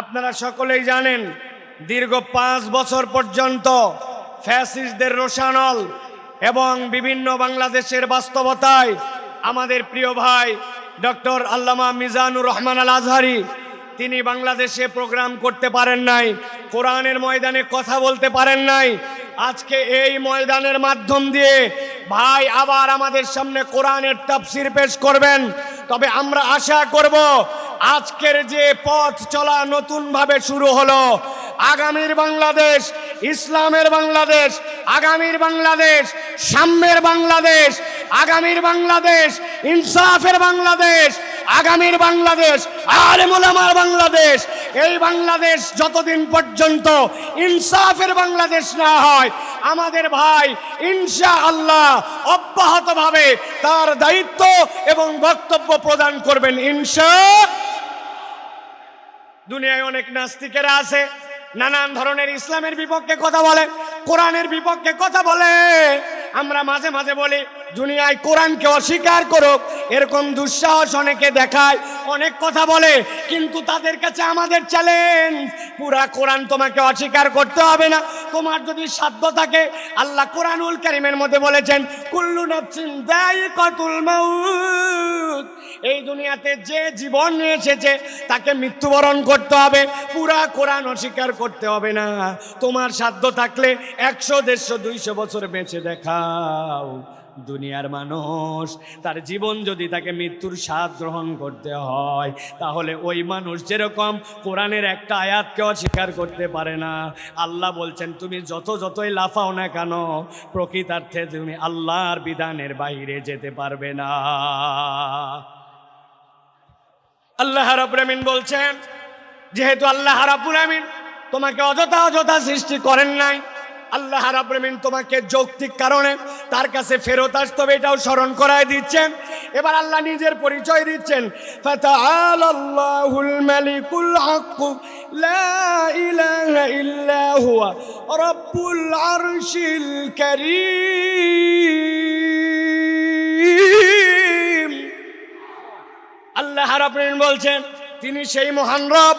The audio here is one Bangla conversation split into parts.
আপনারা সকলেই জানেন, দীর্ঘ পাঁচ বছর পর্যন্ত ফ্যাসিস্টদের রোশানল এবং বিভিন্ন বাংলাদেশের বাস্তবতায় আমাদের প্রিয় ভাই ডক্টর আল্লামা মিজানুর রহমান আল আজহারি তিনি বাংলাদেশে প্রোগ্রাম করতে পারেন নাই, কোরআনের ময়দানে কথা বলতে পারেন নাই, আজকে এই ময়দানের মাধ্যম দিয়ে ভাই আবার আমাদের সামনে কোরআনের তাফসির পেশ করবেন। তবে আমরা আশা করব আজকের যে পথ চলা নতুনভাবে শুরু হলো, আগামীর বাংলাদেশ, ইসলামের বাংলাদেশ, আগামীর বাংলাদেশ, সাম্যের বাংলাদেশ, আগামীর বাংলাদেশ, ইনসাফের বাংলাদেশ, আগামীর বাংলাদেশ, আলেমুলামার বাংলাদেশ। এই বাংলাদেশ যতদিন পর্যন্ত ইনসাফের বাংলাদেশ না হয়, আমাদের ভাই ইনশা আল্লাহ অব্যাহতভাবে তার দায়িত্ব এবং বক্তব্য প্রদান করবেন ইনশা দুনিয়ায় অনেক নাস্তিকেরা আছে, নানান ধরনের ইসলামের বিপক্ষে কথা বলে, কোরআনের বিপক্ষে কথা বলে। আমরা মাঝে মাঝে বলি দুনিয়ায় কোরআনকে অস্বীকার করুক, এরকম দুঃসাহস অনেকে দেখায়, অনেক কথা বলে, কিন্তু তাদের কাছে আমাদের চ্যালেঞ্জ পুরা কোরআন তোমাকে অস্বীকার করতে হবে না। তোমার যদি সাধ্য থাকে, আল্লাহ কোরআনুল কারিমের মধ্যে বলেছেন, কুল্লু নাফসিন দায়িকাতুল মাউত। এই দুনিয়াতে যে জীবন নিয়ে এসেছে, তাকে মৃত্যুবরণ করতে হবে। পুরা কোরআন অস্বীকার করতে হবে না। তোমার সাধ্য থাকলে একশো, দেড়শো, দুইশো বছর বেঁচে দেখাও। দুনিয়ার মানুষ। তার জীবন যদি তাকে মৃত্যুর স্বাদ গ্রহণ করতে হয়, তাহলে ওই মানুষ যেরকম কোরআনের একটা আয়াতকে অস্বীকার করতে পারে না। আল্লাহ বলছেন, তুমি যত যতই লাফাও না কেন, প্রকৃতার্থে তুমি আল্লাহর বিধানের বাইরে যেতে পারবে না। আল্লাহ রাব্বুল আমিন বলছেন, যেহেতু আল্লাহ রাব্বুল আমিন তোমাকে অযথা অযথা সৃষ্টি করেন নাই আল্লাহ রাব্বুল তোমাকে যৌক্তিক কারণে তার কাছে ফেরত আসতে হবে, এটাও স্মরণ করায় দিচ্ছেন। এবার আল্লাহ নিজের পরিচয় দিচ্ছেন। আল্লাহ রাব্বুল বলছেন, তিনি সেই মহান রব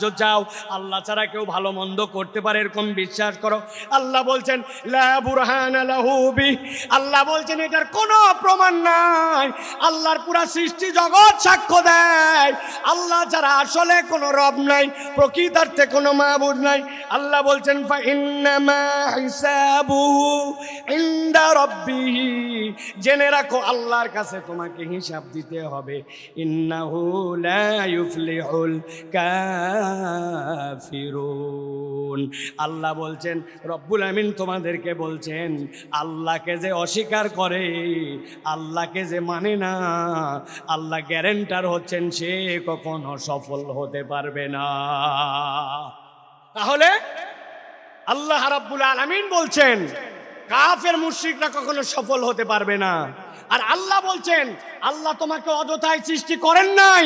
চাও আল্লাহ ছাড়া কেউ ভালো মন্দ করতে পারে এরকম বিশ্বাস করো। আল্লাহ বলছেন, লা বুরহান লাহু বি। আল্লাহ বলছেন, এটার কোনো প্রমাণ নাই। আল্লাহর পুরা সৃষ্টি জগৎ সাক্ষ্য দেয়। আল্লাহ ছাড়া আসলে কোনো রব নাই, প্রকৃতার্থে কোনো মাহবুদ নাই। আল্লাহ বলছেন জেনে রাখো, আল্লাহর কাছে তোমাকে হিসাব দিতে হবে। ইন্নাহু লা ইউফলিহুল কাফিরুন। আল্লাহ বলছেন, রব্বুল আমিন তোমাদেরকে বলছেন, আল্লাহকে যে অস্বীকার করে, আল্লাহকে যে মানে না, আল্লাহ গ্যারেন্টার হচ্ছেন সে কখনো সফল হতে পারবে না। তাহলে আল্লাহ রাব্বুল আলামিন বলছেন, কাফের মুশরিকরা কখনো সফল হতে পারবে না। আর আল্লাহ বলছেন, আল্লাহ তোমাকে অযথায় সৃষ্টি করেন নাই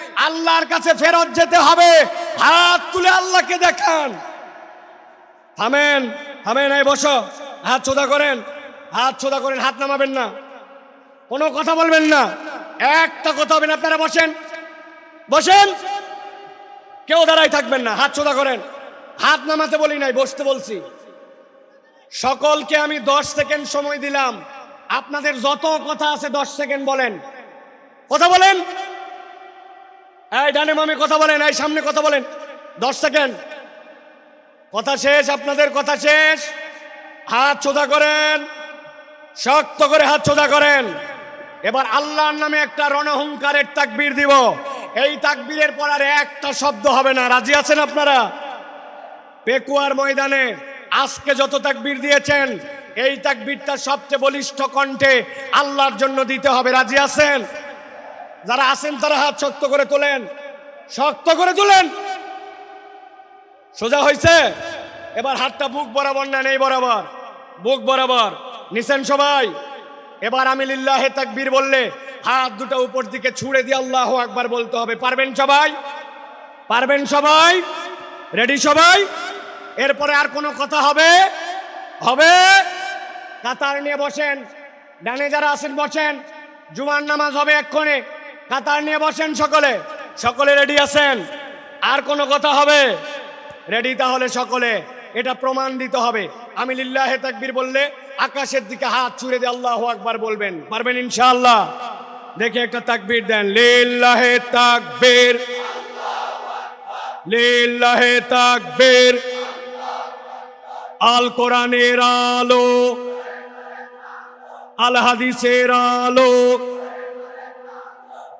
আল্লাহর কাছে ফেরত যেতে হবে। হাত তুলে আল্লাহকে দেখান। থামেন থামেন, এই বসো। হাত ছোদা করেন। হাত ছোদা করেন, হাত নামাবেন না। কোনো কথা বলবেন না। একটা কথা হবে না আপনারা বসেন। বসেন। কেউ দাঁড়াই থাকবেন না। হাত ছোদা করেন। হাত নামাতে বলি নাই, বসতে বলছি। সকলকে আমি দশ সেকেন্ড সময় দিলাম। আপনাদের যত কথা আছে দশ সেকেন্ড বলেন। কথা বলেন। এই ডানে মামে কথা বলেন, এই সামনে কথা বলেন। দশ সেকেন্ড। কথা শেষ, আপনাদের কথা শেষ। হাত সোজা করেন। শক্ত করে হাত সোজা করেন। এবার আল্লাহর নামে একটা রণহংকারের তাকবীর দিব। এই তাকবীরের পর আর একটা শব্দ হবে না। রাজি আছেন আপনারা? পেকুয়ার ময়দানে আজকে যত তাকবীর দিয়েছেন, এই তাকবীরটা সবচেয়ে বলিষ্ঠ কণ্ঠে আল্লাহর জন্য দিতে হবে। রাজি আছেন? যারা আছেন, তারা হাত শক্ত করে তোলেন। শক্ত করে তোলেন। সোজা হয়েছে এবার হাতটা বুক বরাবর না, নেই বরাবর। বুক বরাবর। নিছেন সবাই? এবার আমি লিল্লাহে তাকবীর বললে হাত দুটো উপর দিকে ছুঁড়ে দিয়ে আল্লাহ একবার বলতে হবে। পারবেন সবাই? পারবেন সবাই? রেডি সবাই? এরপরে আর কোনো কথা হবে? হবে? কাতার নিয়ে বসেন। ডানে যারা আছেন, বসেন। জুমার নামাজ হবে এক্ষণে। কাতার নিয়ে বসেন সকলে। সকলে রেডি আছেন? আর কোনো কথা হবে? রেডি তাহলে সকলে, এটা প্রমাণ দিতে হবে। আমি লিল্লাহে তাকবীর বললে আকাশের দিকে হাত ছুঁড়ে দিয়ে আল্লাহ আকবার বলবেন। পারবেন ইনশাআল্লাহ? দেখে একটা তাকবীর দেন। লিল্লাহে তাকবীর। লিল্লাহে তাকবীর। আল কোরআনের আলো। আল হাদিসের আলো।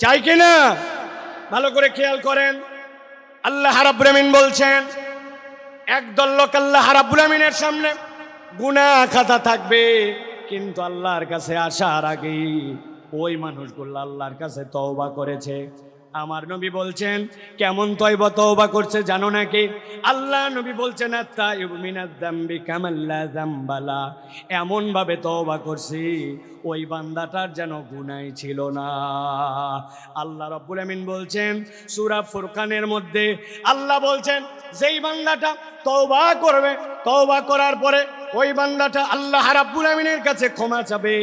চাই কিনা? ভালো করে খেয়াল করেন। আল্লাহ হারাবুরামিন বলছেন, একদল লোক আল্লাহ হারাবুরামিনের সামনে গুনা খাতা থাকবে, কিন্তু আল্লাহর কাছে আসার আগেই ওই মানুষগুলো আল্লাহর কাছে তওবা করেছে। আমার নবী বলছেন, কেমন তয়বা তওবা করছে জানো নাকি? আল্লাহ নবী বলছেন এমন ভাবে তওবা করছি, ওই বান্দাটার যেন গুনাই ছিল না। আল্লাহ রব্বুল আমিন বলছেন, সূরা ফুরকানের মধ্যে আল্লাহ বলছেন, যেই বান্দাটা তওবা করবে, তওবা করার পরে ওই বান্দাটা আল্লাহ রাব্বুল আমিনের কাছে ক্ষমা চাবে।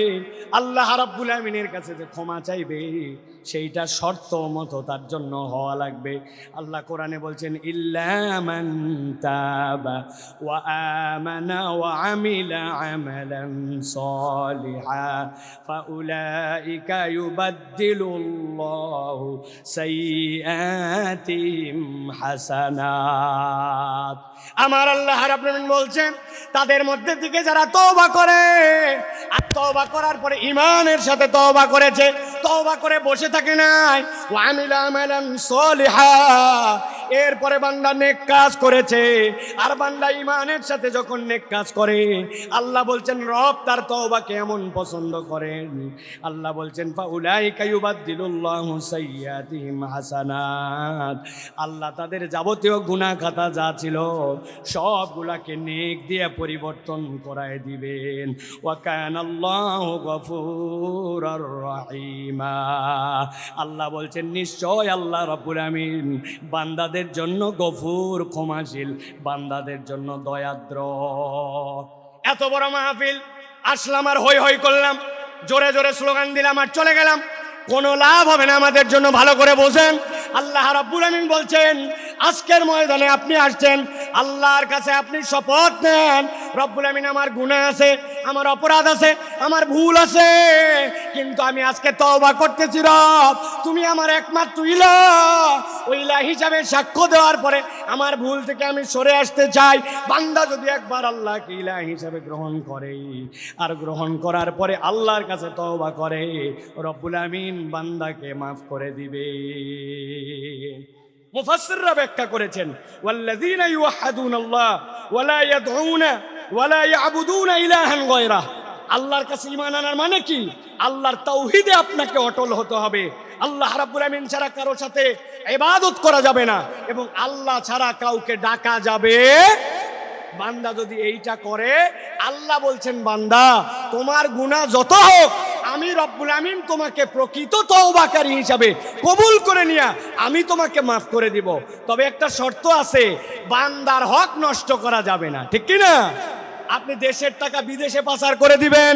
আল্লাহ রাব্বুল আমিনের কাছে যে ক্ষমা চাইবে, সেইটা শর্ত মতো তার জন্য হওয়া লাগবে। আল্লাহ কোরআনে বলছেন ইল্লামান তাবা ওয়া ওয়া আমিলা সালিহা হাসানাত। আমার আল্লাহ আমিন বলছেন, তাদের মধ্যে থেকে যারা তবা করে, আর তবা করার পরে ইমানের সাথে তবা করেছে তওবা করে বসে থাকে নাই। ওয়া আমিলা আমালান সালিহা। এরপরে বান্দা নেক কাজ করেছে। আর বান্দা ইমানের সাথে যখন নেক কাজ করে, আল্লাহ বলছেন, রব তার তওবা কেমন পছন্দ করেন। আল্লাহ বলছেন, ফাউলাইকা ইউবাদদিলুল্লাহু সাইয়্যাতিহিম হাসানাত। আল্লাহ তাদের যাবতীয় গুনাহ খাতা যা ছিল, সবগুলাকে নেক দিয়ে পরিবর্তন করায় দিবেন। ওয়া কানাল্লাহু গফুরার রহিমা। আল্লাহ বলছেন, নিশ্চয় আল্লাহ রাব্বুল আমিন বান্দাদের জন্য গফুর, ক্ষমাশীল, বান্দাদের জন্য দয়াদ্র। এত বড় মাহফিল, আসলাম আর হই হই করলাম, জোরে জোরে স্লোগান দিলাম আর চলে গেলাম। কোনো লাভ হবে না আমাদের জন্য, ভালো করে বোঝেন। আল্লাহ রাব্বুল আমিন বলছেন, আজকের ময়দানে আপনি আসছেন, আল্লাহর কাছে আপনি শপথ নেন। রব্বুল আমিন আমার গুনাহ আছে আমার অপরাধ আছে, আমার ভুল আছে। কিন্তু আমি আজকে তওবা করতেছি রব। তুমি আমার একমাত্র ইলা ওই ইলা হিসাবে সাক্ষ্য দেওয়ার পরে আমার ভুল থেকে আমি সরে আসতে চাই। বান্দা যদি একবার আল্লাহকে ইলা হিসাবে গ্রহণ করে, আর গ্রহণ করার পরে আল্লাহর কাছে তওবা করে, রব্বুল আমিন বান্দাকে মাফ করে দিবে। মুফাসসিররা ব্যাখ্যা করেছেন, ওয়াল্লাযীনা ইউহাদুনাল্লাহ ওয়ালা ইয়াদউনা ওয়ালা ইয়াবুদুনা ইলাহান গায়রাহ আল্লাহর কাছে ঈমান আনার মানে কি? আল্লাহর তাওহীদে আপনাকে অটল হতে হবে। আল্লাহ রাব্বুল আমিন ছাড়া কারও সাথে ইবাদত করা যাবে না। এবং আল্লাহ ছাড়া কাউকে ডাকা যাবে বান্দা যদি এইটা করে, আল্লাহ বলছেন, বান্দা, তোমার গুনাহ যত হোক আমি রব্বুল আমিন তোমাকে প্রকৃত তৌবাকারী হিসাবে কবুল করে নিয়া আমি তোমাকে মাফ করে দিব। তবে একটা শর্ত আছে, বান্দার হক নষ্ট করা যাবে না। ঠিক কি না আপনি দেশের টাকা বিদেশে পাচার করে দিবেন।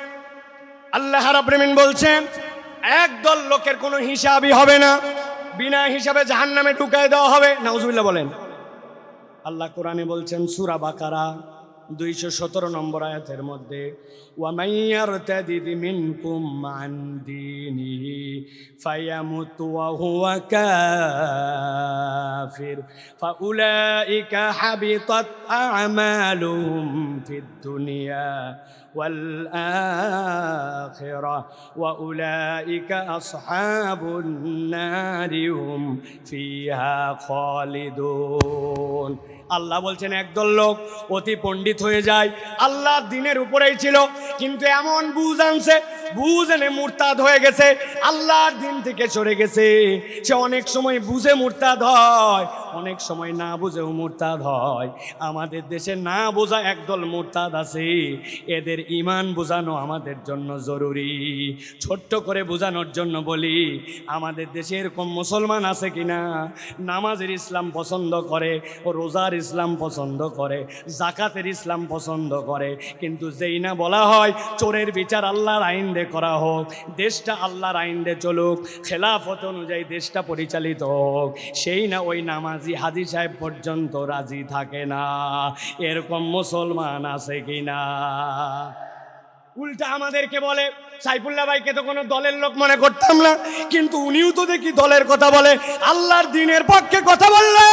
আল্লাহ রাব্বিমিন বলছেন একদল লোকের কোনো হিসাবই হবে না। বিনা হিসাবে জাহান্নামে ঢুকায় দেওয়া হবে। নাউজুবিল্লাহ বলেন। আল্লাহ কোরআনে বলছেন, সূরা বাকারা, দুইশো সতেরো নম্বর আয়াতের মধ্যে ওয়ামাইয়ার তাদিদি মিনকুম মান দীনিহি ফায়ামুত ওয়া হুয়া কাফির, ফাউলাইকা হাবিতাত আ'মালুহুম ফিদ দুনিয়া والآخرة وأولئك أصحاب النار هم فيها خالدون আল্লাহ বলছেন একদল লোক অতি পণ্ডিত হয়ে যায় আল্লাহ দিনের উপরেই ছিল কিন্তু এমন বুঝ আনছে বুঝ এনে মুরতাদ হয়ে গেছে আল্লাহর দিন থেকে সরে গেছে সে অনেক সময় বুঝে মুরতাদ হয় অনেক সময় না বুঝেও মুরতাদ হয়। আমাদের দেশে না বোঝা একদল মুরতাদ আছে। এদের ইমান বোঝানো আমাদের জন্য জরুরি। ছোট্ট করে বোঝানোর জন্য বলি, আমাদের দেশে এরকম মুসলমান আছে কিনা? নামাজের ইসলাম পছন্দ করে, রোজার ইসলাম পছন্দ করে, জাকাতের ইসলাম পছন্দ করে। কিন্তু যেই না বলা হয়, চোরের বিচার আল্লাহর আইন করা হোক, দেশটা আল্লাহর আইন চলুক, খেলাফত অনুযায়ী দেশটা পরিচালিত হোক, সেই না ওই নামাজি হাজি সাহেব পর্যন্ত রাজি থাকে না। এরকম মুসলমান আছে কি না? উল্টা আমাদেরকে বলে, সাইফুল্লাহ ভাইকে তো কোনো দলের লোক মনে করতাম না, কিন্তু উনিও তো দেখি দলের কথা বলে। আল্লাহর দিনের পক্ষে কথা বললে,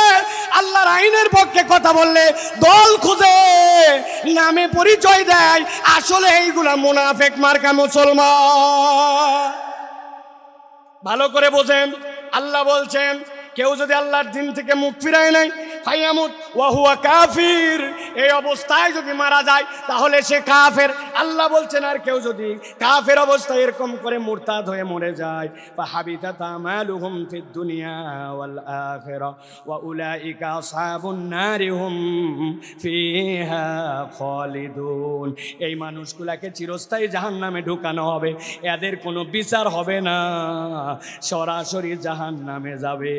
আল্লাহর আইনের পক্ষে কথা বললে দল খুঁজে, নামে পরিচয় দেয়, আসলে এইগুলা মুনাফেক মার্কা মুসলমান। ভালো করে বোঝেন, আল্লাহ বলছেন কেউ যদি আল্লাহর দিন থেকে মুখ ফিরায় নাই ফাইয়ামুত ওয়াহুয়া কাফির। এই অবস্থায় যদি মারা যায়, তাহলে সে কাফের। আল্লাহ বলছেন, আর কেউ যদি কাফের অবস্থায় এরকম করে মুরতাদ হয়ে মরে যায়, ফাহাবিতা তামালুহুম ফিদ দুনিয়া ওয়াল আখিরা, ওয়া উলাইকা আসহাবুন নারি হুম ফিহা খালিদুন। এই মানুষগুলাকে চিরস্থায়ী জাহান্নামে ঢুকানো হবে। এদের কোনো বিচার হবে না। সরাসরি জাহান্নামে যাবে।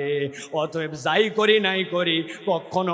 অতএব যাই করি নাই করি, কখনো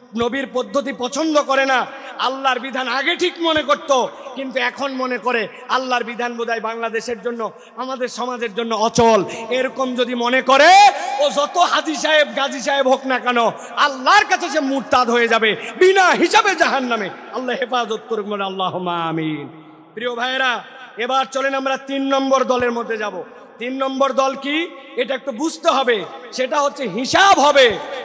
নবীর পদ্ধতি পছন্দ করে না, আল্লাহর বিধান আগে ঠিক মনে করত, কিন্তু এখন মনে করে আল্লাহর বিধান বোধহয় বাংলাদেশের জন্য, আমাদের সমাজের জন্য অচল। এরকম যদি মনে করে, ও যত হাজি সাহেব, গাজী সাহেব হোক না কেন, আল্লাহর কাছে সে মুরতাদ হয়ে যাবে, বিনা হিসাবে জাহান নামে আল্লাহ হেফাজত করুক মানে আল্লাহ আমিন। প্রিয় ভাইয়েরা, এবার চলেন আমরা তিন নম্বর দলের মধ্যে যাব। তিন নম্বর দল কি? এটা একটু বুঝতে হবে। সেটা হচ্ছে হিসাব হবে।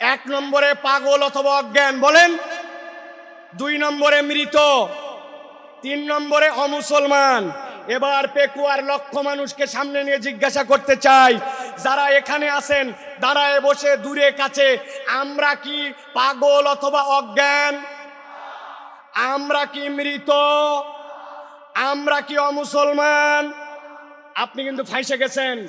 এক নম্বরে পাগল অথবা অজ্ঞান, বলেন। দুই নম্বরে মৃত, তিন নম্বরে অমুসলমান। এবার পেকুয়ার লক্ষ মানুষকে সামনে নিয়ে জিজ্ঞাসা করতে চাই, যারা এখানে আছেন, দাঁড়ায় বসে, দূরে, কাছে, আমরা কি পাগল অথবা অজ্ঞান? আমরা কি মৃত? আমরা কি অমুসলমান? আপনি কিন্তু ফাইসে গেছেন।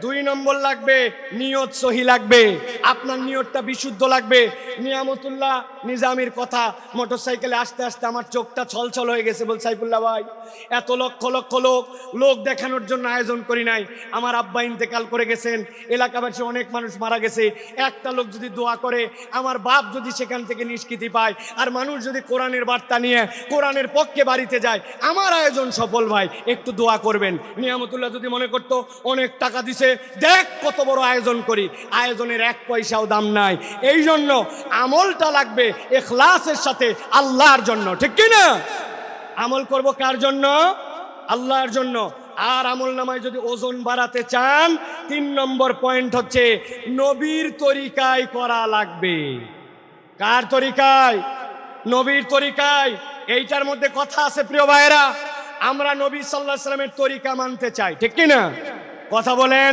দুই নম্বর লাগবে, নিয়ত সহি লাগবে। আপনার নিয়তটা বিশুদ্ধ লাগবে। নিয়ামতুল্লাহ নিজামির কথা, মোটরসাইকেলে আস্তে আস্তে আমার চোখটা ছলছল হয়ে গেছে বল সাইফুল্লাহ ভাই। এত লক্ষ লক্ষ লোক লোক দেখানোর জন্য আয়োজন করি নাই। আমার আব্বা ইন্তেকাল করে গেছেন, এলাকাবাসী অনেক মানুষ মারা গেছে। একটা লোক যদি দোয়া করে, আমার বাপ যদি সেখান থেকে নিষ্কৃতি পায়, আর মানুষ যদি কোরআনের বার্তা নিয়ে কোরআনের পক্ষে বাড়িতে যায়, আমার আয়োজন সফল ভাই, একটু দোয়া করবেন। নিয়ামতুল্লাহ যদি মনে করতো, অনেক টাকা দিছে, দেখ কত বড় আয়োজন করি। আয়োজনের এক পয়সাও দাম নাই। এই জন্য আমলটা লাগবে, এখলাসের সাথে আল্লাহর জন্য, ঠিক কি না আমল করব কার জন্য? আল্লাহর জন্য। আর আমল নামায় যদি ওজন বাড়াতে চান, তিন নম্বর পয়েন্ট হচ্ছে নবীর তরিকায় করা লাগবে। কার তরিকায়? নবীর তরিকায়। এইটার মধ্যে কথা আছে প্রিয় ভাইয়েরা। আমরা নবী সাল্লাহ সাল্লামের তরিকা মানতে চাই, ঠিক কি না কথা বলেন।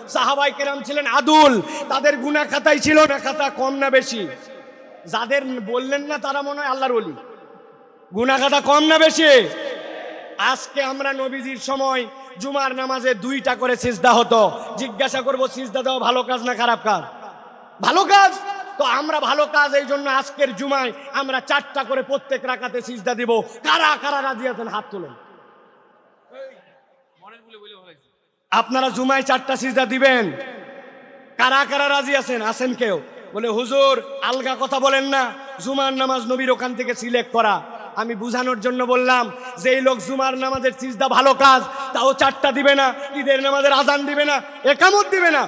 সাহাবাই কেরাম ছিলেন আদুল, তাদের গুনা খাতাই ছিল না খাতা কম না বেশি? যাদের বললেন না তারা মনে হয় আল্লাহর বলি গুনা খাতা কম না বেশি? আজকে আমরা নবীজির সময় জুমার নামাজে দুইটা করে সিজদা হতো। জিজ্ঞাসা করব, সিজদা দেওয়া ভালো কাজ না খারাপ কাজ? ভালো কাজ? তো আমরা ভালো কাজ, এই জন্য আজকের জুমায় আমরা চারটা করে প্রত্যেক রাখাতে সিজদা দিব। কারা কারা রাজি আছেন? হাত তুলেন। আপনারা জুমায় চারটা সিজদা দিবেন। কারা কারা রাজি আছেন? আছেন কেউ? বলে, হুজুর, আলগা কথা বলেন না। জুমার নামাজ নবীর ওখান থেকে সিলেক্ট করা। আমি বুঝানোর জন্য বললাম যে এই লোক জুমার নামাজের সিজদা ভালো কাজ, তাও চারটা দিবে না। ঈদের নামাজের আজান দিবে না। একামত দিবে না।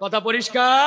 কথা পরিষ্কার?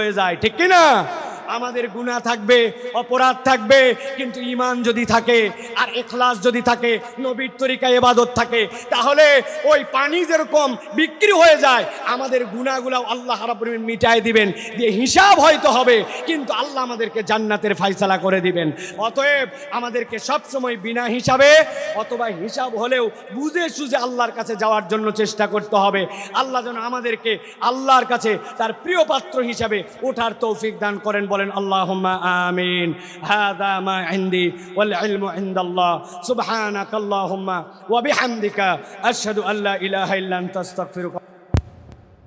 যায় ঠিক কি না আমাদের গুণা থাকবে, অপরাধ থাকবে, কিন্তু ইমান যদি থাকে আর এখলাস যদি থাকে, নবীর তরিকা এবাদত থাকে, তাহলে ওই পানি যেরকম বিক্রি হয়ে যায়, আমাদের গুণাগুলো আল্লাহ রাব্বুল মিটায় দিবেন। দিয়ে হিসাব হয়তো হবে, কিন্তু আল্লাহ আমাদেরকে জান্নাতের ফাইসালা করে দিবেন। অতএব আমাদেরকে সব সময় বিনা হিসাবে, অথবা হিসাব হলেও বুঝে সুঝে আল্লাহর কাছে যাওয়ার জন্য চেষ্টা করতে হবে। আল্লাহ যেন আমাদেরকে আল্লাহর কাছে তার প্রিয় পাত্র হিসাবে ওঠার তৌফিক দান করেন বলেন আল্লাহুম্মা আমিন হাদা মা ইনদি ওয়াল ইলমু ইনদাল্লাহ সুবহানাক আল্লাহুম্মা ওয়া বিহামদিকা আশহাদু আল্লা ইলাহা ইল্লা আনতা আস্তাগফিরুকা